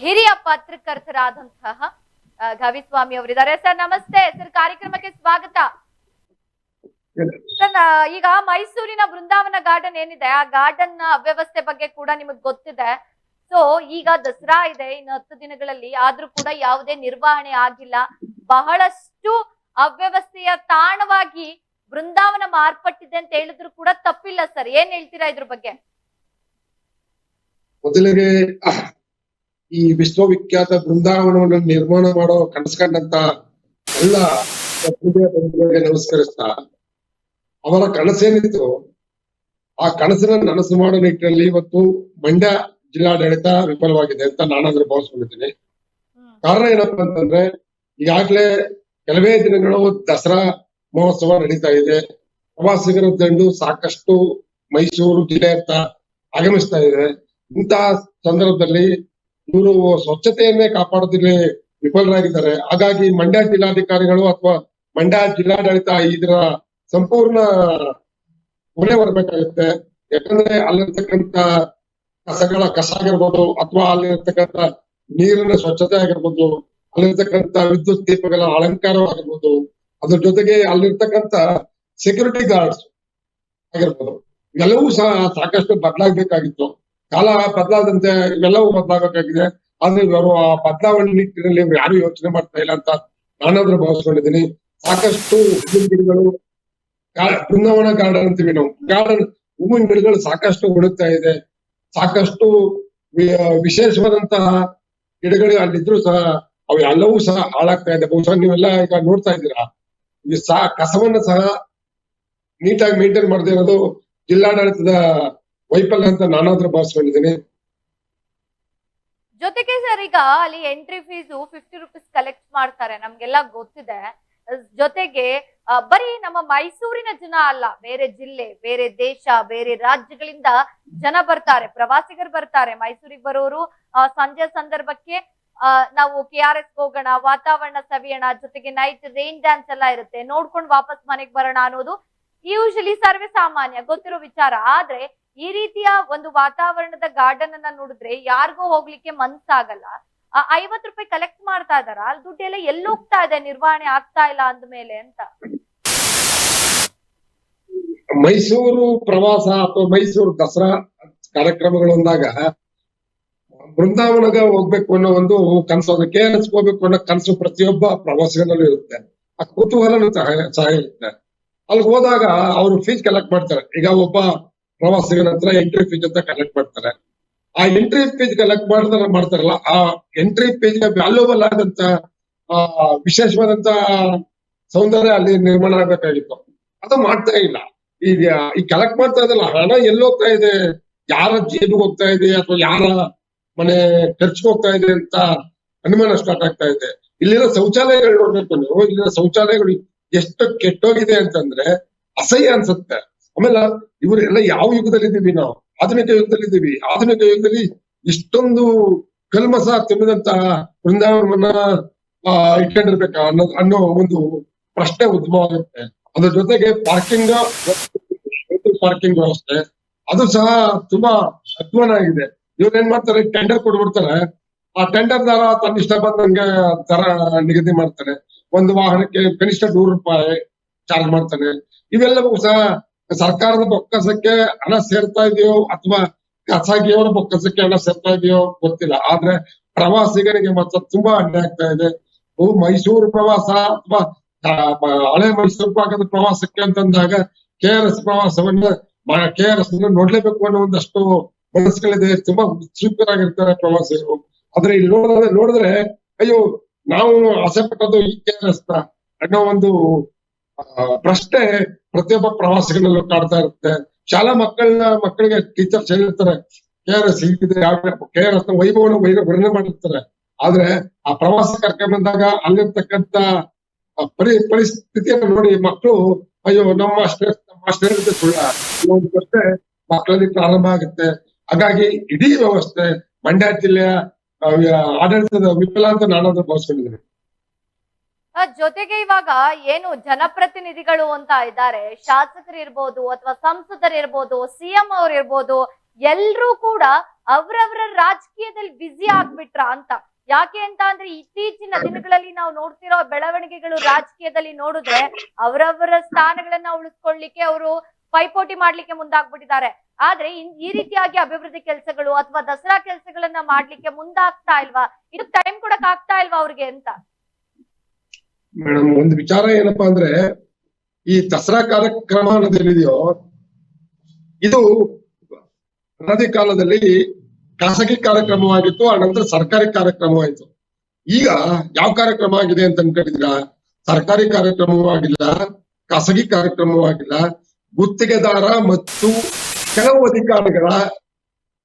ಹಿರಿಯ ಪತ್ರಕರ್ತರಾದಂತಹ ಗವಿಸ್ವಾಮಿ ಅವರಿದ್ದಾರೆ. ಸರ್, ನಮಸ್ತೆ. ಸರ್, ಕಾರ್ಯಕ್ರಮಕ್ಕೆ ಸ್ವಾಗತ. ಸರ್ ಈಗ ಮೈಸೂರಿನ ಬೃಂದಾವನ ಗಾರ್ಡನ್ ಏನಿದೆ? ಆ ಗಾರ್ಡನ್ ಅವ್ಯವಸ್ಥೆ ಬಗ್ಗೆ ಕೂಡ ನಿಮಗ್ ಗೊತ್ತಿದೆ. ಸೊ ಈಗ ದಸರಾ ಇದೆ. ಇನ್ನು ಹತ್ತು ದಿನಗಳಲ್ಲಿ ಆದ್ರೂ ಕೂಡ ಯಾವುದೇ ನಿರ್ವಹಣೆ ಆಗಿಲ್ಲ. ಬಹಳಷ್ಟು ಅವ್ಯವಸ್ಥೆಯ ತಾಣವಾಗಿ ಬೃಂದಾವನ ಮಾರ್ಪಟ್ಟಿದೆ ಅಂತ ಹೇಳಿದ್ರು ಕೂಡ ತಪ್ಪಿಲ್ಲ ಸರ್. ಏನ್ ಹೇಳ್ತೀರಾ ಇದ್ರ ಬಗ್ಗೆ? ಮೊದಲಿಗೆ ಈ ವಿಶ್ವವಿಖ್ಯಾತ ಬೃಂದಾವನವನ್ನು ನಿರ್ಮಾಣ ಮಾಡೋ ಕನಸ್ಕೊಂಡಂತ ಎಲ್ಲ ನಮಸ್ಕರಿಸ್ತಾ, ಅವರ ಕನಸೇನಿತ್ತು, ಆ ಕನಸನ್ನ ನನಸು ಮಾಡೋ ನಿಟ್ಟಿನಲ್ಲಿ ಇವತ್ತು ಮಂಡ್ಯ ಜಿಲ್ಲಾಡಳಿತ ವಿಫಲವಾಗಿದೆ ಅಂತ ನಾನಾದ್ರೂ ಭಾವಿಸ್ಕೊಂಡಿದ್ದೀನಿ. ಕಾರಣ ಏನಪ್ಪಾ ಅಂತಂದ್ರೆ, ಈಗಾಗ್ಲೇ ಕೆಲವೇ ದಿನಗಳು ದಸರಾ ಮಹೋತ್ಸವ ನಡೀತಾ ಇದೆ. ಪ್ರವಾಸಿಗರ ದಂಡು ಸಾಕಷ್ಟು ಮೈಸೂರು ಜಿಲ್ಲೆಯತ್ತ ಆಗಮಿಸ್ತಾ ಇದೆ. ಇಂತಹ ಸಂದರ್ಭದಲ್ಲಿ ಇವರು ಸ್ವಚ್ಛತೆಯನ್ನೇ ಕಾಪಾಡೋದ್ರಲ್ಲಿ ವಿಫಲರಾಗಿದ್ದಾರೆ. ಹಾಗಾಗಿ ಮಂಡ್ಯ ಜಿಲ್ಲಾಧಿಕಾರಿಗಳು ಅಥವಾ ಮಂಡ್ಯ ಜಿಲ್ಲಾಡಳಿತ ಇದರ ಸಂಪೂರ್ಣ ಹೊಣೆ ಬರಬೇಕಾಗುತ್ತೆ. ಯಾಕಂದ್ರೆ ಅಲ್ಲಿರ್ತಕ್ಕಂತ ಕಸಗಳ ಕಸ ಆಗಿರ್ಬೋದು ಅಥವಾ ಅಲ್ಲಿರ್ತಕ್ಕಂಥ ನೀರಿನ ಸ್ವಚ್ಛತೆ ಆಗಿರ್ಬೋದು, ಅಲ್ಲಿರ್ತಕ್ಕಂಥ ವಿದ್ಯುತ್ ದೀಪಗಳ ಅಲಂಕಾರವಾಗಿರ್ಬೋದು, ಅದ್ರ ಜೊತೆಗೆ ಅಲ್ಲಿರ್ತಕ್ಕಂಥ ಸೆಕ್ಯೂರಿಟಿ ಗಾರ್ಡ್ಸ್ ಆಗಿರ್ಬೋದು. ಎಲ್ಲವೂ ಸಹ ಸಾಕಷ್ಟು ಬದಲಾಗಬೇಕಾಗಿತ್ತು. ಕಾಲ ಬದಲಾದಂತೆ ಇವೆಲ್ಲವೂ ಬದಲಾಗಬೇಕಾಗಿದೆ ಆದ್ರೆ ಇವರು ಆ ಬದಲಾವಣೆ ನಿಟ್ಟಿನಲ್ಲಿ ಯಾರು ಯೋಚನೆ ಮಾಡ್ತಾ ಇಲ್ಲ ಅಂತ ನಾನಾದ್ರೂ ಭಾವಿಸ್ಕೊಂಡಿದ್ದೀನಿ. ಸಾಕಷ್ಟು ಹೂವಿನ ಗಿಡಗಳು ಬೃಂದಾವನ ಗಾರ್ಡನ್ ಅಂತೀವಿ ನಾವು. ಗಾರ್ಡನ್ ಹೂವಿನ ಗಿಡಗಳು ಸಾಕಷ್ಟು ಹುಡುಕ್ತಾ ಇದೆ. ಸಾಕಷ್ಟು ವಿಶೇಷವಾದಂತಹ ಗಿಡಗಳು ಅಲ್ಲಿದ್ರು ಸಹ ಅವು ಎಲ್ಲವೂ ಸಹ ಹಾಳಾಗ್ತಾ ಇದೆ. ಬಹುಶಃ ನೀವೆಲ್ಲ ಈಗ ನೋಡ್ತಾ ಇದ್ದೀರಾ. ಈ ಸಹ ಕಸವನ್ನ ಸಹ ನೀಟಾಗಿ ಮೇಂಟೈನ್ ಮಾಡದೇ ಇರೋದು ಜಿಲ್ಲಾಡಳಿತದ ವೈಫಲ್ಯ ಅಂತ ನಾನಾದ್ರೂ ಭಾವಿಸ್ಕೊಂಡಿದ್ದೀನಿ. ಜೊತೆಗೆ ಸರ್, ಈಗ ಅಲ್ಲಿ entry fees fifty rupees collect ಮಾಡ್ತಾರೆ, ನಮ್ಗೆಲ್ಲ ಗೊತ್ತಿದೆ. ಜೊತೆಗೆ ಬರೀ ನಮ್ಮ ಮೈಸೂರಿನ ಜನ ಅಲ್ಲ, ಬೇರೆ ಜಿಲ್ಲೆ, ಬೇರೆ ದೇಶ, ಬೇರೆ ರಾಜ್ಯಗಳಿಂದ ಜನ ಬರ್ತಾರೆ, ಪ್ರವಾಸಿಗರು ಬರ್ತಾರೆ. ಮೈಸೂರಿಗೆ ಬರೋರು ಸಂಜೆ ಸಂದರ್ಭಕ್ಕೆ ನಾವು ಕೆ ಆರ್ ಎಸ್ ಹೋಗೋಣ, ವಾತಾವರಣ ಸವಿಯೋಣ, ಜೊತೆಗೆ ನೈಟ್ ರೈನ್ ಡ್ಯಾನ್ಸ್ ಎಲ್ಲ ಇರುತ್ತೆ. ನೋಡ್ಕೊಂಡು ವಾಪಸ್ ಮನೆಗೆ ಬರೋಣ ಅನ್ನೋದು ಯೂಶಲಿ ಸರ್ವೇ ಸಾಮಾನ್ಯ ಗೊತ್ತಿರೋ ವಿಚಾರ. ಆದ್ರೆ ಈ ರೀತಿಯ ಒಂದು ವಾತಾವರಣದ ಗಾರ್ಡನ್ ಅನ್ನ ನೋಡಿದ್ರೆ ಯಾರಿಗೂ ಹೋಗ್ಲಿಕ್ಕೆ ಮನ್ಸಾಗಲ್ಲ. ಆ ಐವತ್ ರೂಪಾಯಿ ಕಲೆಕ್ಟ್ ಮಾಡ್ತಾ ಇದಾರ ಅಲ್ಲಿ ದುಡ್ಡೆಲ್ಲ ಎಲ್ಲಿ ಹೋಗ್ತಾ ಇದೆ? ನಿರ್ವಹಣೆ ಆಗ್ತಾ ಇಲ್ಲ ಅಂದ್ಮೇಲೆ ಅಂತ. ಮೈಸೂರು ಪ್ರವಾಸ ಅಥವಾ ಮೈಸೂರು ದಸರಾ ಕಾರ್ಯಕ್ರಮಗಳು ಅಂದಾಗ ಬೃಂದಾವನಗ ಹೋಗ್ಬೇಕು ಅನ್ನೋ ಒಂದು ಕನಸು, ಅದು ಕೆ ಎಸ್ ಹೋಗ್ಬೇಕು ಅನ್ನೋ ಕನಸು ಪ್ರತಿಯೊಬ್ಬ ಪ್ರವಾಸಿಗನಲ್ಲೂ ಇರುತ್ತೆ. ಆ ಕುತೂಹಲನೂ ಸಹ ಇರುತ್ತೆ. ಅಲ್ಲಿ ಹೋದಾಗ ಅವರು ಫೀಸ್ ಕಲೆಕ್ಟ್ ಮಾಡ್ತಾರೆ. ಈಗ ಒಬ್ಬ ಪ್ರವಾಸಿಗನ ಹತ್ರ ಎಂಟ್ರಿ ಫೀಸ್ ಅಂತ ಕಲೆಕ್ಟ್ ಮಾಡ್ತಾರೆ. ಆ ಎಂಟ್ರಿ ಫೀಸ್ ಕಲೆಕ್ಟ್ ಮಾಡಿದ್ರೆ ಮಾಡ್ತಾರಲ್ಲ, ಆ ಎಂಟ್ರಿ ಫೀಸ್ ವ್ಯಾಲ್ಯೂಬಲ್ ಆದಂತ, ಆ, ವಿಶೇಷವಾದಂತ ಸೌಂದರ್ಯ ಅಲ್ಲಿ ನಿರ್ಮಾಣ ಆಗ್ಬೇಕಾಗಿತ್ತು. ಅದು ಮಾಡ್ತಾ ಇಲ್ಲ. ಈಗ ಈ ಕಲೆಕ್ಟ್ ಮಾಡ್ತಾ ಇದಲ್ಲ ಹಣ ಎಲ್ಲೋಗ್ತಾ ಇದೆ? ಯಾರ ಜೇಬಿಗೆ ಹೋಗ್ತಾ ಇದೆ ಅಥವಾ ಯಾರ ಮನೆ ಖರ್ಚಿಗೆ ಹೋಗ್ತಾ ಇದೆ ಅಂತ ಅನುಮಾನ ಸ್ಟಾರ್ಟ್ ಆಗ್ತಾ ಇದೆ. ಇಲ್ಲಿರೋ ಶೌಚಾಲಯಗಳು ನೋಡ್ಬೇಕು ನೀವು. ಇಲ್ಲಿರೋ ಶೌಚಾಲಯಗಳು ಎಷ್ಟು ಕೆಟ್ಟೋಗಿದೆ ಅಂತಂದ್ರೆ ಅಸಹ್ಯ ಅನ್ಸುತ್ತೆ. ಆಮೇಲೆ ಇವರೆಲ್ಲ ಯಾವ ಯುಗದಲ್ಲಿ ಇದ್ದೀವಿ ನಾವು? ಆಧುನಿಕ ಯುಗದಲ್ಲಿ ಇದ್ದೀವಿ ಆಧುನಿಕ ಯುಗದಲ್ಲಿ ಇಷ್ಟೊಂದು ಕಲ್ಮಸ ತುಂಬಿದಂತಹ ವೃಂದಾವನವನ್ನ ಆ, ಇಟ್ಕೊಂಡಿರ್ಬೇಕಾ ಅನ್ನೋ ಅನ್ನೋ ಒಂದು ಪ್ರಶ್ನೆ ಉದ್ಭವ ಆಗುತ್ತೆ ಅದ್ರ ಜೊತೆಗೆ ಪಾರ್ಕಿಂಗ್ ಪಾರ್ಕಿಂಗ್ ವ್ಯವಸ್ಥೆ ಅದು ಸಹ ತುಂಬಾ ಅಧ್ವಾನ ಆಗಿದೆ. ಇವ್ರು ಏನ್ ಮಾಡ್ತಾರೆ? ಟೆಂಡರ್ ಕೊಟ್ಬಿಡ್ತಾರೆ. ಆ ಟೆಂಡರ್ ದರ ತನ್ನ ಇಷ್ಟ ಬಂದಂಗೆ ದರ ನಿಗದಿ ಮಾಡ್ತಾರೆ. ಒಂದು ವಾಹನಕ್ಕೆ ಕನಿಷ್ಠ ನೂರು ರೂಪಾಯಿ ಚಾರ್ಜ್ ಮಾಡ್ತಾನೆ ಇವೆಲ್ಲವೂ ಸಹ ಸರ್ಕಾರದ ಬೊಕ್ಕಸಕ್ಕೆ ಹಣ ಸೇರ್ತಾ ಇದೆಯೋ ಅಥವಾ ಖಾಸಗಿಯವರ ಬೊಕ್ಕಸಕ್ಕೆ ಹಣ ಸೇರ್ತಾ ಇದೆಯೋ ಗೊತ್ತಿಲ್ಲ. ಆದ್ರೆ ಪ್ರವಾಸಿಗರಿಗೆ ಮಾತ್ರ ತುಂಬಾ ಅಡ್ಡ ಆಗ್ತಾ ಇದೆ. ಮೈಸೂರು ಪ್ರವಾಸ ಅಥವಾ ಹಳೆ ಮೈಸೂರು ಭಾಗದ ಪ್ರವಾಸಕ್ಕೆ ಅಂತಂದಾಗ ಕೆ ಆರ್ ಎಸ್ ಪ್ರವಾಸವನ್ನ ಕೆ ಆರ್ ಎಸ್ ನೋಡ್ಲೇಬೇಕು ಅನ್ನೋ ಒಂದಷ್ಟು ಮನಸ್ಸುಗಳಿದೆ ತುಂಬಾ ಉತ್ಸುಕರಾಗಿರ್ತಾರೆ ಪ್ರವಾಸಿಗರು. ಆದ್ರೆ ಇಲ್ಲಿ ನೋಡಿದ್ರೆ ನೋಡಿದ್ರೆ, ಅಯ್ಯೋ, ನಾವು ಆಸೆ ಪಟ್ಟದ್ದು ಈ ಕೆ ಆರ್ ಎಸ್ ಅನ್ನೋ ಒಂದು ಪ್ರಶ್ನೆ ಪ್ರತಿಯೊಬ್ಬ ಪ್ರವಾಸಿಗಳಲ್ಲೂ ಕಾಡ್ತಾ ಇರುತ್ತೆ. ಶಾಲಾ ಮಕ್ಕಳನ್ನ ಮಕ್ಕಳಿಗೆ ಟೀಚರ್ಸ್ ಹೇಳಿರ್ತಾರೆ, ಕೆ ಆರ್ ಎಸ್ ಹೀಗಿದೆ ಕೆ ಆರ್ ಎಸ್ ವೈಭವನ ವೈ ವರ್ಣನೆ ಮಾಡಿರ್ತಾರೆ. ಆದ್ರೆ ಆ ಪ್ರವಾಸ ಕರ್ಕೊಂಡ್ ಬಂದಾಗ ಅಲ್ಲಿರ್ತಕ್ಕಂತ ಪರಿ, ಪರಿಸ್ಥಿತಿಯನ್ನು ನೋಡಿ ಮಕ್ಕಳು ಅಯ್ಯೋ, ನಮ್ಮ ಶ್ರೇಷ್ಠ ನಮ್ಮ ಸುಳ್ಳ. ಒಂದು ಪ್ರಶ್ನೆ ಮಕ್ಕಳಲ್ಲಿ ಪ್ರಾರಂಭ ಆಗುತ್ತೆ. ಹಾಗಾಗಿ ಇಡೀ ವ್ಯವಸ್ಥೆ, ಮಂಡ್ಯ ಜಿಲ್ಲೆಯ ಆಡಳಿತದ ವಿಫಲ ಅಂತ ನಾನಾದ್ರೂ ಭಾವಿಸ್ಕೊಂಡಿದ್ದೀನಿ. ಜೊತೆಗೆ ಇವಾಗ ಏನು ಜನಪ್ರತಿನಿಧಿಗಳು ಅಂತ ಇದ್ದಾರೆ, ಶಾಸಕರು ಇರ್ಬೋದು ಅಥವಾ ಸಂಸದರು ಇರ್ಬೋದು ಸಿಎಂ ಅವ್ರು ಇರ್ಬೋದು, ಎಲ್ರೂ ಕೂಡ ಅವ್ರವ್ರ ರಾಜಕೀಯದಲ್ಲಿ ಬ್ಯುಸಿ ಆಗ್ಬಿಟ್ರ ಅಂತ. ಯಾಕೆ ಅಂತ ಅಂದ್ರೆ ಇತ್ತೀಚಿನ ದಿನಗಳಲ್ಲಿ ನಾವು ನೋಡ್ತಿರೋ ಬೆಳವಣಿಗೆಗಳು ರಾಜಕೀಯದಲ್ಲಿ ನೋಡಿದ್ರೆ ಅವರವರ ಸ್ಥಾನಗಳನ್ನ ಉಳಿಸ್ಕೊಳ್ಳಿಕ್ಕೆ ಅವರು ಪೈಪೋಟಿ ಮಾಡ್ಲಿಕ್ಕೆ ಮುಂದಾಗ್ಬಿಟ್ಟಿದ್ದಾರೆ. ಆದ್ರೆ ಈ ರೀತಿಯಾಗಿ ಅಭಿವೃದ್ಧಿ ಕೆಲಸಗಳು ಅಥವಾ ದಸರಾ ಕೆಲಸಗಳನ್ನ ಮಾಡ್ಲಿಕ್ಕೆ ಮುಂದಾಗ್ತಾ ಇಲ್ವಾ? ಇದು ಟೈಮ್ ಕೊಡಕ್ ಆಗ್ತಾ ಇಲ್ವಾ ಅವ್ರಿಗೆ ಅಂತ? ಮೇಡಮ್ ಒಂದು ವಿಚಾರ ಏನಪ್ಪಾ ಅಂದ್ರೆ ಈ ದಸರಾ ಕಾರ್ಯಕ್ರಮ ಅನ್ನೋದೇನಿದೆಯೋ ಇದು ಅನಾದಿ ಕಾಲದಲ್ಲಿ ಖಾಸಗಿ ಕಾರ್ಯಕ್ರಮವಾಗಿತ್ತು ಆ ನಂತರ ಸರ್ಕಾರಿ ಕಾರ್ಯಕ್ರಮವಾಯಿತು ಈಗ ಯಾವ ಕಾರ್ಯಕ್ರಮ ಆಗಿದೆ ಅಂತ ಅನ್ಕೊಂಡಿದ್ದೀರಾ? ಸರ್ಕಾರಿ ಕಾರ್ಯಕ್ರಮವಾಗಿಲ್ಲ ಖಾಸಗಿ ಕಾರ್ಯಕ್ರಮವಾಗಿಲ್ಲ ಗುತ್ತಿಗೆದಾರ ಮತ್ತು ಕೆಲವು ಅಧಿಕಾರಿಗಳ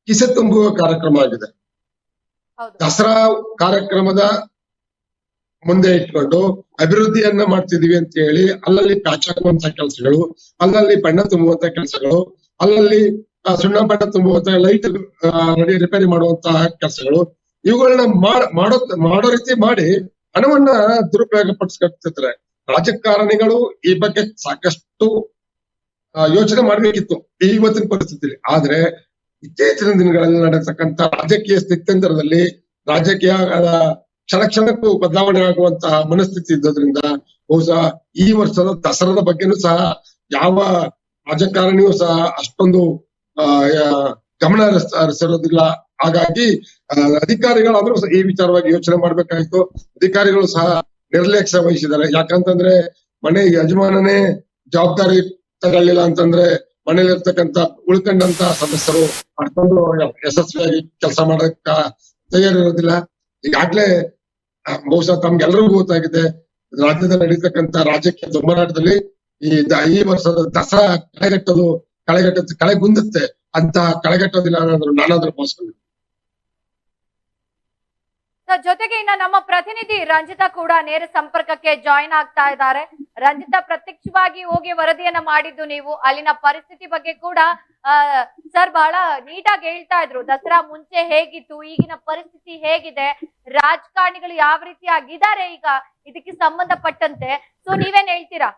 ಕಿಸೆ ತುಂಬುವ ಕಾರ್ಯಕ್ರಮ ಆಗಿದೆ. ದಸರಾ ಕಾರ್ಯಕ್ರಮದ ಮುಂದೆ ಇಟ್ಕೊಂಡು ಅಭಿವೃದ್ಧಿಯನ್ನ ಮಾಡ್ತಿದೀವಿ ಅಂತ ಹೇಳಿ ಅಲ್ಲಲ್ಲಿ ಪ್ಯಾಚ್ ಹಾಕುವಂತ ಕೆಲಸಗಳು, ಅಲ್ಲಲ್ಲಿ ಬಣ್ಣ ತುಂಬುವಂತ ಕೆಲಸಗಳು, ಅಲ್ಲಲ್ಲಿ ಸುಣ್ಣ ಬಣ್ಣ ತುಂಬುವಂತ ಲೈಟ್ ರಿಪೇರಿ ಮಾಡುವಂತಹ ಕೆಲಸಗಳು. ಇವುಗಳನ್ನ ಮಾಡ ಮಾಡೋ ರೀತಿ ಮಾಡಿ ಹಣವನ್ನ ದುರುಪಯೋಗ ಪಡಿಸ್ಕೊಳ್ತಿದ್ರೆ ರಾಜಕಾರಣಿಗಳು ಈ ಬಗ್ಗೆ ಸಾಕಷ್ಟು ಯೋಚನೆ ಮಾಡ್ಬೇಕಿತ್ತು ಇವತ್ತಿನ ಪರಿಸ್ಥಿತಿಯಲ್ಲಿ ಆದ್ರೆ ಇತ್ತೀಚಿನ ದಿನಗಳಲ್ಲಿ ನಡೆತಕ್ಕಂತ ರಾಜಕೀಯ ಸ್ಥಿತ್ಯಂತರದಲ್ಲಿ ರಾಜಕೀಯ ಕ್ಷಣ ಕ್ಷಣಕ್ಕೂ ಬದಲಾವಣೆ ಆಗುವಂತಹ ಮನಸ್ಥಿತಿ ಇದ್ದದ್ರಿಂದ ಬಹುಶಃ ಈ ವರ್ಷದ ದಸರಾದ ಬಗ್ಗೆನೂ ಸಹ ಯಾವ ರಾಜಕಾರಣಿಯೂ ಸಹ ಅಷ್ಟೊಂದು ಗಮನ ಹರಿಸ್- ಹರಿಸಿರೋದಿಲ್ಲ. ಹಾಗಾಗಿ ಅಧಿಕಾರಿಗಳು ಅಧಿಕಾರಿಗಳಾದ್ರೂ ಈ ವಿಚಾರವಾಗಿ ಯೋಚನೆ ಮಾಡಬೇಕಾಯಿತು. ಅಧಿಕಾರಿಗಳು ಸಹ ನಿರ್ಲಕ್ಷ್ಯ ವಹಿಸಿದ್ದಾರೆ. ಯಾಕಂತಂದ್ರೆ, ಮನೆ ಯಜಮಾನನೇ ಜವಾಬ್ದಾರಿ ತಗೊಳ್ಳಿಲ್ಲ ಅಂತಂದ್ರೆ ಮನೇಲಿರ್ತಕ್ಕಂತ ಉಳ್ಕೊಂಡಂತ ಸದಸ್ಯರು ಅಷ್ಟೊಂದು ಯಶಸ್ವಿಯಾಗಿ ಕೆಲಸ ಮಾಡಕ್ಕ ತಯಾರಿರೋದಿಲ್ಲ. ಈಗಾಗ್ಲೇ ಬಹುಶಃ ತಮ್ಗೆಲ್ರಿಗೂ ಗೊತ್ತಾಗಿದೆ. ರಾಜ್ಯದಲ್ಲಿ ನಡೀತಕ್ಕಂತ ರಾಜಕೀಯ ದುಮ್ಮರಾಟದಲ್ಲಿ ಈ ಈ ವರ್ಷದ ದಸರಾ ಕಳೆಗಟ್ಟೋದು ಕಳೆಗಟ್ಟ, ಕಳೆಗುಂದುತ್ತೆ. ಅಂತ ಕಳೆಗಟ್ಟೋದಿಲ್ಲ ಅನ್ನೋದ್ರ ನಾನಾದ್ರೂ ಸೊ ಜೊತೆಗೆ ಇನ್ನ ನಮ್ಮ ಪ್ರತಿನಿಧಿ ರಂಜಿತಾ ಕೂಡ ನೇರ ಸಂಪರ್ಕಕ್ಕೆ ಜಾಯಿನ್ ಆಗ್ತಾ ಇದ್ದಾರೆ. ರಂಜಿತಾ, ಪ್ರತ್ಯಕ್ಷವಾಗಿ ಹೋಗಿ ವರದಿಯನ್ನ ಮಾಡಿದ್ದು ನೀವು, ಅಲ್ಲಿನ ಪರಿಸ್ಥಿತಿ ಬಗ್ಗೆ ಕೂಡ ಸರ್ ಬಹಳ ನೀಟಾಗಿ ಹೇಳ್ತಾ ಇದ್ರು. ದಸರಾ ಮುಂಚೆ ಹೇಗಿತ್ತು, ಈಗಿನ ಪರಿಸ್ಥಿತಿ ಹೇಗಿದೆ, ರಾಜಕಾರಣಿಗಳು ಯಾವ ರೀತಿ ಆಗಿದ್ದಾರೆ ಈಗ, ಇದಕ್ಕೆ ಸಂಬಂಧಪಟ್ಟಂತೆ. ಸೊ ನೀವೇನ್ ಹೇಳ್ತೀರಾ?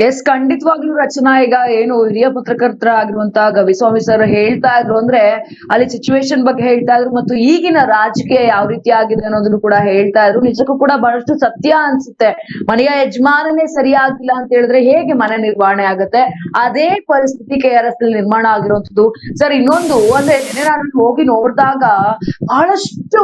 ಎಸ್, ಖಂಡಿತವಾಗ್ಲೂ ರಚನಾ ಈಗ ಏನು ಹಿರಿಯ ಪತ್ರಕರ್ತರ ಆಗಿರುವಂತ ಗವಿಸ್ವಾಮಿ ಸರ್ ಹೇಳ್ತಾ ಇದ್ರು ಅಂದ್ರೆ ಅಲ್ಲಿ ಸಿಚುವೇಶನ್ ಬಗ್ಗೆ ಹೇಳ್ತಾ ಇದ್ರು ಮತ್ತು ಈಗಿನ ರಾಜಕೀಯ ಯಾವ ರೀತಿ ಆಗಿದೆ ಅನ್ನೋದನ್ನು ಕೂಡ ಹೇಳ್ತಾ ಇದ್ರು. ನಿಜಕ್ಕೂ ಕೂಡ ಬಹಳಷ್ಟು ಸತ್ಯ ಅನ್ಸುತ್ತೆ. ಮನೆಯ ಯಜಮಾನನೇ ಸರಿಯಾಗಿಲ್ಲ ಅಂತ ಹೇಳಿದ್ರೆ ಹೇಗೆ ಮನೆ ನಿರ್ವಹಣೆ ಆಗುತ್ತೆ? ಅದೇ ಪರಿಸ್ಥಿತಿ ಕೆ ಆರ್ ಎಸ್ನಲ್ಲಿ ನಿರ್ಮಾಣ ಆಗಿರುವಂತದ್ದು ಸರ್ ಇನ್ನೊಂದು, ಅಂದ್ರೆ ನಾನು ಹೋಗಿ ನೋಡಿದಾಗ ಬಹಳಷ್ಟು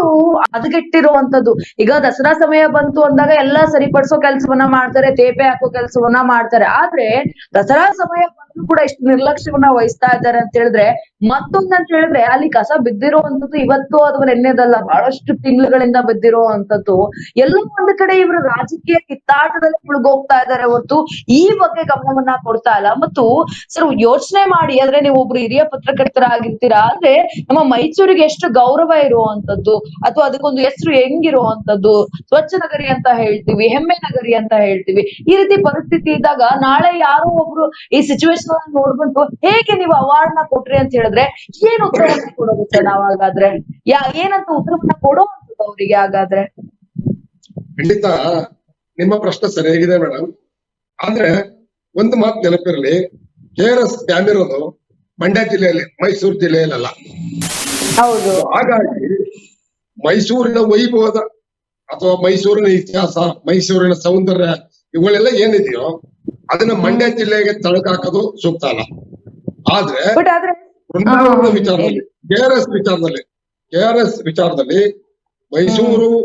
ಅದಗೆಟ್ಟಿರುವಂತದ್ದು ಈಗ ದಸರಾ ಸಮಯ ಬಂತು ಅಂದಾಗ ಎಲ್ಲಾ ಸರಿಪಡಿಸೋ ಕೆಲಸವನ್ನ ಮಾಡ್ತಾರೆ, ತೇಪೆ ಹಾಕೋ ಕೆಲಸವನ್ನ ಮಾಡ್ತಾರೆ. ಆದ್ರೆ ದಸರಾ ಸಮಯ ಬಂದ್ರು ಕೂಡ ಇಷ್ಟು ನಿರ್ಲಕ್ಷ್ಯವನ್ನ ವಹಿಸ್ತಾ ಇದ್ದಾರೆ ಅಂತ ಹೇಳಿದ್ರೆ ಮತ್ತೊಂದ್ ಅಂತ ಹೇಳಿದ್ರೆ ಅಲ್ಲಿ ಕಸ ಬಿದ್ದಿರುವಂತದ್ದು ಇವತ್ತು ಅಥವಾ ನೆನ್ನೆದಲ್ಲ, ಬಹಳಷ್ಟು ತಿಂಗಳುಗಳಿಂದ ಬಿದ್ದಿರುವಂತದ್ದು. ಎಲ್ಲೋ ಒಂದ್ ಕಡೆ ಇವರು ರಾಜಕೀಯ ಕಿತ್ತಾಟದಲ್ಲಿ ಮುಳುಗೋಗ್ತಾ ಇದ್ದಾರೆ ಹೊರತು ಈ ಬಗ್ಗೆ ಗಮನವನ್ನ ಕೊಡ್ತಾ ಇಲ್ಲ. ಮತ್ತು ಸರ್, ಯೋಚನೆ ಮಾಡಿ ಅಂದ್ರೆ ನೀವು ಒಬ್ರು ಹಿರಿಯ ಪತ್ರಕರ್ತರಾಗಿರ್ತೀರಾ ಅಂದ್ರೆ ನಮ್ಮ ಮೈಸೂರಿಗೆ ಎಷ್ಟು ಗೌರವ ಇರುವಂತದ್ದು, ಅಥವಾ ಅದಕ್ಕೊಂದು ಹೆಸರು ಹೆಂಗಿರುವಂತದ್ದು, ಸ್ವಚ್ಛ ನಗರಿ ಅಂತ ಹೇಳ್ತೀವಿ, ಹೆಮ್ಮೆ ನಗರಿ ಅಂತ ಹೇಳ್ತೀವಿ, ಈ ರೀತಿ ಪರಿಸ್ಥಿತಿ ಇದ್ದಾಗ ನಾಳೆ ಯಾರೋ ಒಬ್ರು ಈ ಸಿಚುವೇಶನ್ ನೋಡ್ಬಿಟ್ಟು ಹೇಗೆ ನೀವು ಅವಾರ್ಡ್ನ ಕೊಟ್ರಿ ಅಂತ ಹೇಳಿದ್ರೆ ಏನ್ ಉತ್ತರವನ್ನ ಕೊಡೋದು ಸರ್ ನಾವ್ ಹಾಗಾದ್ರೆ? ಯಾ ಏನಂತ ಉತ್ತರವನ್ನ ಕೊಡುವಂತದ್ದು ಅವರಿಗೆ ಹಾಗಾದ್ರೆ? ಖಂಡಿತ ನಿಮ್ಮ ಪ್ರಶ್ನೆ ಸರಿಯಾಗಿದೆ ಮೇಡಮ್ ಆದ್ರೆ ಒಂದು ಮಾತು ನೆನಪಿರಲಿ ಕೆ ಆರ್ ಎಸ್ ಡ್ಯಾಮ್ ಇರೋದು ಮಂಡ್ಯ ಜಿಲ್ಲೆಯಲ್ಲಿ ಮೈಸೂರು ಜಿಲ್ಲೆಯಲ್ಲ ಹೌದು. ಹಾಗಾಗಿ ಮೈಸೂರಿನ ವೈಭವದ ಅಥವಾ ಮೈಸೂರಿನ ಇತಿಹಾಸ ಮೈಸೂರಿನ ಸೌಂದರ್ಯ ಇವುಗಳೆಲ್ಲ ಏನಿದೆಯೋ ಅದನ್ನ ಮಂಡ್ಯ ಜಿಲ್ಲೆಗೆ ತಳಕಾಕೋದು ಸೂಕ್ತ ಅಲ್ಲ. ಆದ್ರೆ. ವಿಚಾರದಲ್ಲಿ ಕೆ ಆರ್ ಎಸ್ ವಿಚಾರದಲ್ಲಿ ಕೆ ಆರ್ ಎಸ್ ವಿಚಾರದಲ್ಲಿ ಮೈಸೂರು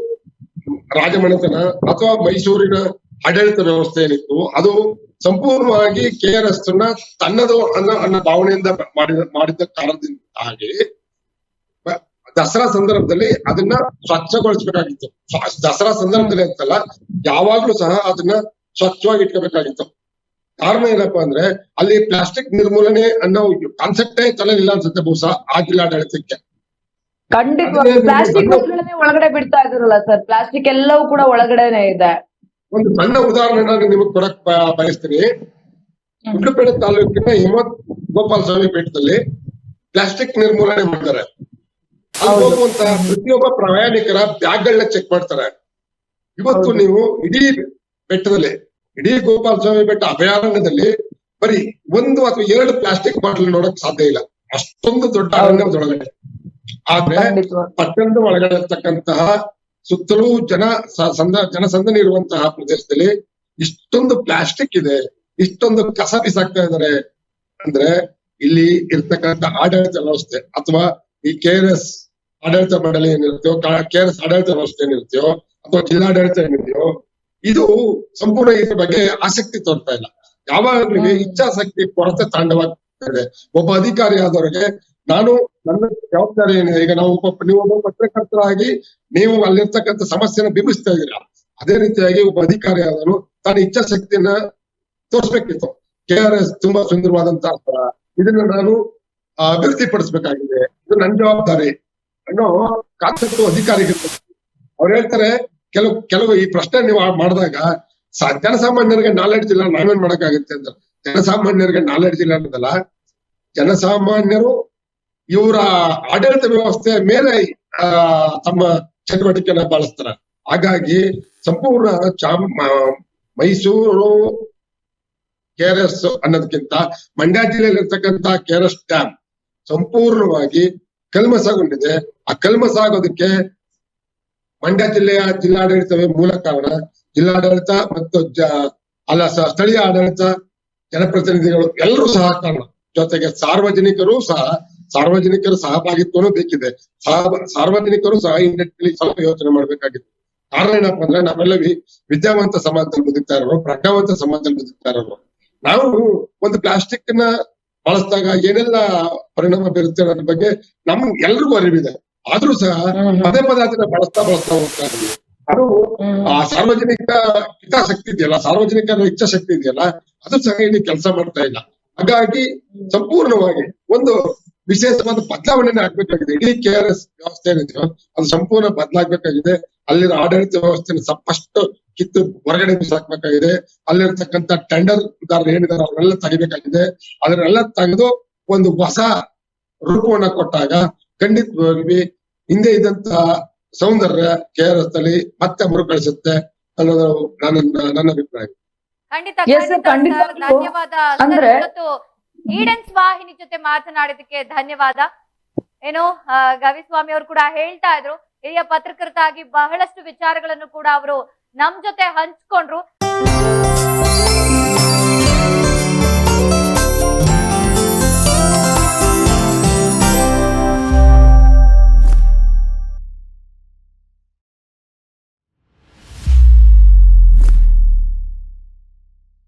ರಾಜಮನೆತನ ಅಥವಾ ಮೈಸೂರಿನ ಆಡಳಿತ ವ್ಯವಸ್ಥೆ ಏನಿತ್ತು ಅದು ಸಂಪೂರ್ಣವಾಗಿ ಕೆ ಆರ್ ಎಸ್ನ ತನ್ನದು ಅನ್ನ ಅನ್ನೋ ಭಾವನೆಯಿಂದ ಮಾಡಿದ ಮಾಡಿದ ಕಾರಣದಿಂದಾಗಿ ದಸರಾ ಸಂದರ್ಭದಲ್ಲಿ ಅದನ್ನ ಸ್ವಚ್ಛಗೊಳಿಸಬೇಕಾಗಿತ್ತು. ಸ್ವ- ದಸರಾ ಸಂದರ್ಭದಲ್ಲಿ ಅಂತಲ್ಲ ಯಾವಾಗ್ಲೂ ಸಹ ಅದನ್ನ ಸ್ವಚ್ಛವಾಗಿ ಇಟ್ಕೋಬೇಕಾಗಿತ್ತು. ಕಾರಣ ಏನಪ್ಪಾ ಅಂದ್ರೆ ಅಲ್ಲಿ ಪ್ಲಾಸ್ಟಿಕ್ ನಿರ್ಮೂಲನೆ ಅನ್ನೋ ಕಾನ್ಸೆಪ್ಟೇ ತಲೆಲಿಲ್ಲ ಅನ್ಸುತ್ತೆ ಬಹುಶಃ ಆ ಜಿಲ್ಲಾಡಳಿತಕ್ಕೆ. ಖಂಡಿತವಾಗಿ ಪ್ಲಾಸ್ಟಿಕ್ ಒಳಗಡೆ ಬಿಡ್ತಾ ಇದ್ರಲ್ಲ ಸರ್ ಪ್ಲಾಸ್ಟಿಕ್ ಎಲ್ಲವೂ ಕೂಡ ಒಳಗಡೆನೆ ಇದೆ. ಒಂದು ಸಣ್ಣ ಉದಾಹರಣೆ ನಾನು ನಿಮಗೆ ಕೊಡಕ್ ಬಯಸ್ತೀನಿ. ಗುಡ್ಲಪೇಟೆ ತಾಲೂಕಿನ ಹಿಮತ್ ಗೋಪಾಲ ಸ್ವಾಮಿ ಪೀಠದಲ್ಲಿ ಪ್ಲಾಸ್ಟಿಕ್ ನಿರ್ಮೂಲನೆ ಮಾಡ್ತಾರೆ. ಪ್ರತಿಯೊಬ್ಬ ಪ್ರಯಾಣಿಕರ ಬ್ಯಾಗ್ಗಳನ್ನ ಚೆಕ್ ಮಾಡ್ತಾರೆ. ಇವತ್ತು ನೀವು ಇಡೀ ಬೆಟ್ಟದಲ್ಲಿ ಇಡೀ ಗೋಪಾಲ ಸ್ವಾಮಿ ಬೆಟ್ಟ ಅಭಯಾರಣ್ಯದಲ್ಲಿ ಬರೀ ಒಂದು ಅಥವಾ ಎರಡು ಪ್ಲಾಸ್ಟಿಕ್ ಬಾಟಲ್ ನೋಡಕ್ ಸಾಧ್ಯ ಇಲ್ಲ. ಅಷ್ಟೊಂದು ದೊಡ್ಡ ಅರಣ್ಯದೊಳಗಡೆ ಆದ್ರೆ ಪಟ್ಟಣದ ಒಳಗಡೆ ಇರ್ತಕ್ಕಂತಹ ಸುತ್ತಲೂ ಜನ ಸಂದ ಜನಸಂದಣಿ ಇರುವಂತಹ ಪ್ರದೇಶದಲ್ಲಿ ಇಷ್ಟೊಂದು ಪ್ಲಾಸ್ಟಿಕ್ ಇದೆ ಇಷ್ಟೊಂದು ಕಸ ಬಿಸಾಕ್ತಾ ಇದಾರೆ ಅಂದ್ರೆ ಇಲ್ಲಿ ಇರ್ತಕ್ಕಂಥ ಆಡಳಿತ ವ್ಯವಸ್ಥೆ ಅಥವಾ ಈ ಕೆ ಆರ್ ಎಸ್ ಆಡಳಿತ ಮಂಡಳಿ ಏನಿರುತ್ತೋ ಕೆ ಆರ್ ಎಸ್ ಆಡಳಿತ ವ್ಯವಸ್ಥೆ ಏನಿರ್ತೀಯೋ ಅಥವಾ ಜಿಲ್ಲಾಡಳಿತ ಏನಿದೆಯೋ ಇದು ಸಂಪೂರ್ಣ ಇದ್ರ ಬಗ್ಗೆ ಆಸಕ್ತಿ ತೋರ್ತಾ ಇಲ್ಲ. ಯಾವಾಗಲೂ ಇಚ್ಛಾಸಕ್ತಿ ಕೊರತೆ ತಾಂಡವಾಗ್ತದೆ. ಒಬ್ಬ ಅಧಿಕಾರಿ ಆದವರಿಗೆ ನಾನು ನನ್ನ ಜವಾಬ್ದಾರಿ ಏನಿದೆ ಈಗ ನಾವು ಒಬ್ಬ ನೀವು ಒಬ್ಬ ಪತ್ರಕರ್ತರಾಗಿ ನೀವು ಅಲ್ಲಿರ್ತಕ್ಕಂಥ ಸಮಸ್ಯೆನ ಬಿಂಬಿಸ್ತಾ ಇದ್ದೀರಾ? ಅದೇ ರೀತಿಯಾಗಿ ಒಬ್ಬ ಅಧಿಕಾರಿ ಆದನು ತನ್ನ ಇಚ್ಛಾಶಕ್ತಿಯನ್ನ ತೋರ್ಸ್ಬೇಕಿತ್ತು. ಕೆ ಆರ್ ಎಸ್ ತುಂಬಾ ಸುಂದರವಾದಂತಹ ಸ್ಥಳ. ಇದನ್ನ ನಾನು ಅಭಿವೃದ್ಧಿ ಪಡಿಸ್ಬೇಕಾಗಿದೆ ಇದು ನನ್ನ ಜವಾಬ್ದಾರಿ. ಅನ್ನೋ ಕಾನ್ಸೆಪ್ಟ್ ಅಧಿಕಾರಿಗಳು ಅವ್ರು ಹೇಳ್ತಾರೆ ಕೆಲವು ಕೆಲವು ಈ ಪ್ರಶ್ನೆ ನೀವು ಮಾಡಿದಾಗ ಜನಸಾಮಾನ್ಯರಿಗೆ ನಾಲೆಡ್ಜ್ ಇಲ್ಲ, ನಾವೇನ್ ಮಾಡಕ್ಕಾಗುತ್ತೆ ಅಂತ. ಜನಸಾಮಾನ್ಯರಿಗೆ ನಾಲೆಡ್ಜ್ ಇಲ್ಲ ಅನ್ನೋದಲ್ಲ ಜನಸಾಮಾನ್ಯರು ಇವರ ಆಡಳಿತ ವ್ಯವಸ್ಥೆ ಮೇಲೆ ತಮ್ಮ ಚಟುವಟಿಕೆನ ಬಳಸ್ತಾರ. ಹಾಗಾಗಿ ಸಂಪೂರ್ಣ ಚಾಮ್ ಮೈಸೂರು ಕೆ ಆರ್ ಎಸ್ ಅನ್ನೋದಕ್ಕಿಂತ ಮಂಡ್ಯ ಜಿಲ್ಲೆಯಲ್ಲಿ ಇರ್ತಕ್ಕಂತ ಕೆ ಆರ್ ಎಸ್ ಡ್ಯಾಮ್ ಸಂಪೂರ್ಣವಾಗಿ ಕಲ್ಮಸಾಗೊಂಡಿದೆ ಆ ಕಲ್ಮಸ ಆಗೋದಕ್ಕೆ ಮಂಡ್ಯ ಜಿಲ್ಲೆಯ ಜಿಲ್ಲಾಡಳಿತವೇ ಮೂಲ ಕಾರಣ. ಜಿಲ್ಲಾಡಳಿತ ಮತ್ತು ಜ, ಅಲ್ಲ ಸ್ಥಳೀಯ ಆಡಳಿತ, ಜನಪ್ರತಿನಿಧಿಗಳು ಎಲ್ಲರೂ ಸಹ ಕಾರಣ. ಜೊತೆಗೆ ಸಾರ್ವಜನಿಕರು ಸಹ, ಸಾರ್ವಜನಿಕರ ಸಹಭಾಗಿತ್ವನೂ ಬೇಕಿದೆ. ಸಾರ್ವಜನಿಕರು ಸಹ ಈ ನಿಟ್ಟಿನಲ್ಲಿ ಸ್ವಲ್ಪ ಯೋಚನೆ ಮಾಡ್ಬೇಕಾಗಿತ್ತು ಕಾರಣ ಏನಪ್ಪಾ ಅಂದ್ರೆ ನಾವೆಲ್ಲ ವಿದ್ಯಾವಂತ ಸಮಾಜದಲ್ಲಿ ಬದುಕ್ತಾ ಇರೋರು, ಪ್ರಜ್ಞಾವಂತ ಸಮಾಜದಲ್ಲಿ ಬದುಕ್ತಾ ಇರೋರು. ನಾವು ಒಂದು ಪ್ಲಾಸ್ಟಿಕ್ನ ಬಳಸಿದಾಗ ಏನೆಲ್ಲ ಪರಿಣಾಮ ಬೀರುತ್ತೆ ಅನ್ನೋದ್ರ ಬಗ್ಗೆ ನಮ್ ಎಲ್ರಿಗೂ ಅರಿವಿದೆ. ಆದ್ರೂ ಸಹ. ಪದೇ ಪದೇ ಅದನ್ನ ಬಳಸ್ತಾ ಬಳಸ್ತಾ ಹೋಗ್ತಾ ಇದ್ದೀವಿ. ಅದು. ಆ ಸಾರ್ವಜನಿಕ ಹಿತಾಸಕ್ತಿ ಇದೆಯಲ್ಲ ಸಾರ್ವಜನಿಕರ ಇಚ್ಛಾಶಕ್ತಿ ಇದೆಯಲ್ಲ ಅದು ಸಹ ಇಲ್ಲಿ ಕೆಲಸ ಮಾಡ್ತಾ ಇಲ್ಲ. ಹಾಗಾಗಿ ಸಂಪೂರ್ಣವಾಗಿ ಒಂದು ವಿಶೇಷವಾದ ಬದಲಾವಣೆನ ಆಗ್ಬೇಕಾಗಿದೆ. ಇಡೀ ಕೆ ಆರ್ ಎಸ್ ವ್ಯವಸ್ಥೆ ಏನಿದೆಯೋ ಅದು ಸಂಪೂರ್ಣ ಬದಲಾಗಬೇಕಾಗಿದೆ. ಅಲ್ಲಿನ ಆಡಳಿತ ವ್ಯವಸ್ಥೆ ಸಪ್ಪಷ್ಟು ಕಿತ್ತು ಹೊರಗಡೆ ಬಿಸಾಕ್ಬೇಕಾಗಿದೆ. ಅಲ್ಲಿರ್ತಕ್ಕಂಥ ಟೆಂಡರ್ ದಾರರು ಏನಿದ್ದಾರೆ ಅವರೆಲ್ಲ ತೆಗಿಬೇಕಾಗಿದೆ. ಅದನ್ನೆಲ್ಲ ತೆಗೆದು ಒಂದು ಹೊಸ ರೂಪವನ್ನ ಕೊಟ್ಟಾಗ ಖಂಡಿತವಾಗಿ ಹಿಂದೆ ಇದ್ದಂತಹ ಸೌಂದರ್ಯ ಕೆ ಆರ್ ಎಸ್ ಅಲ್ಲಿ ಮತ್ತೆ ಮರುಕಳಿಸುತ್ತೆ ಅನ್ನೋದು ನನ್ನ ನನ್ನ ಅಭಿಪ್ರಾಯ. ಖಂಡಿತ. ಧನ್ಯವಾದ. ಈಡೆನ್ಸ್ ವಾಹಿನಿ ಜೊತೆ ಮಾತನಾಡಿದಕ್ಕೆ ಧನ್ಯವಾದ. ಏನು ಆ, ಗವಿಸ್ವಾಮಿ ಅವರು ಕೂಡ ಹೇಳ್ತಾ ಇದ್ರು. ಹಿರಿಯ ಪತ್ರಕರ್ತಾಗಿ ಬಹಳಷ್ಟು ವಿಚಾರಗಳನ್ನು ಕೂಡ ಅವರು ನಮ್ ಜೊತೆ ಹಂಚ್ಕೊಂಡ್ರು.